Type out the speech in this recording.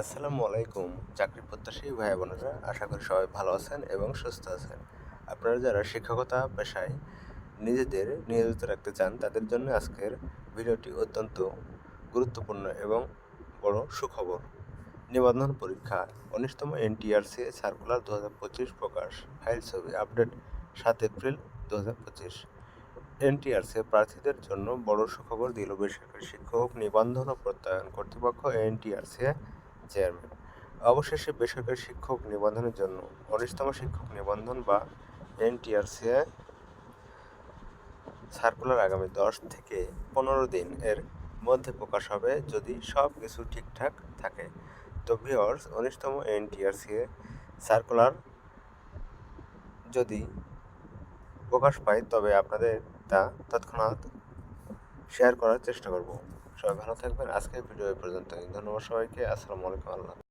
আসসালামু আলাইকুম, চাকরি প্রত্যাশী ভাই বোনেরা, আশা করি সবাই ভালো আছেন এবং সুস্থ আছেন। আপনারা যারা শিক্ষকতা পেশায় নিজেদের নিয়োজিত রাখতে চান, তাদের জন্য আজকের ভিডিওটি অত্যন্ত গুরুত্বপূর্ণ এবং বড় সুখবর। নিবন্ধন পরীক্ষা, উনিশতম এনটিআরসি সার্কুলার দু হাজার পঁচিশ প্রকাশ, ফাইল ছবি আপডেট, সাত এপ্রিল দু হাজার পঁচিশ। এনটিআরসি প্রার্থীদের জন্য বড় সুখবর দিল বেসরকারি শিক্ষক নিবন্ধন ও প্রত্যয়ন কর্তৃপক্ষ। এনটিআরসি চেয়ারম্যান অবশেষে বেসরকারি শিক্ষক নিবন্ধনের জন্য উনিশতম শিক্ষক নিবন্ধন বা এনটিআরসি সার্কুলার আগামী দশ থেকে পনেরো দিন এর মধ্যে প্রকাশ হবে যদি সব কিছু ঠিকঠাক থাকে। তো ভিওর্স উনিশতম এনটিআরসি সার্কুলার যদি প্রকাশ পায়, তবে আপনাদের তা তৎক্ষণাৎ শেয়ার করার চেষ্টা করব। সবাই ভালো থাকবেন। আজকের ভিডিও পর্যন্ত ধন্যবাদ সবাইকে। আসসালামু আলাইকুম আল্লাহ।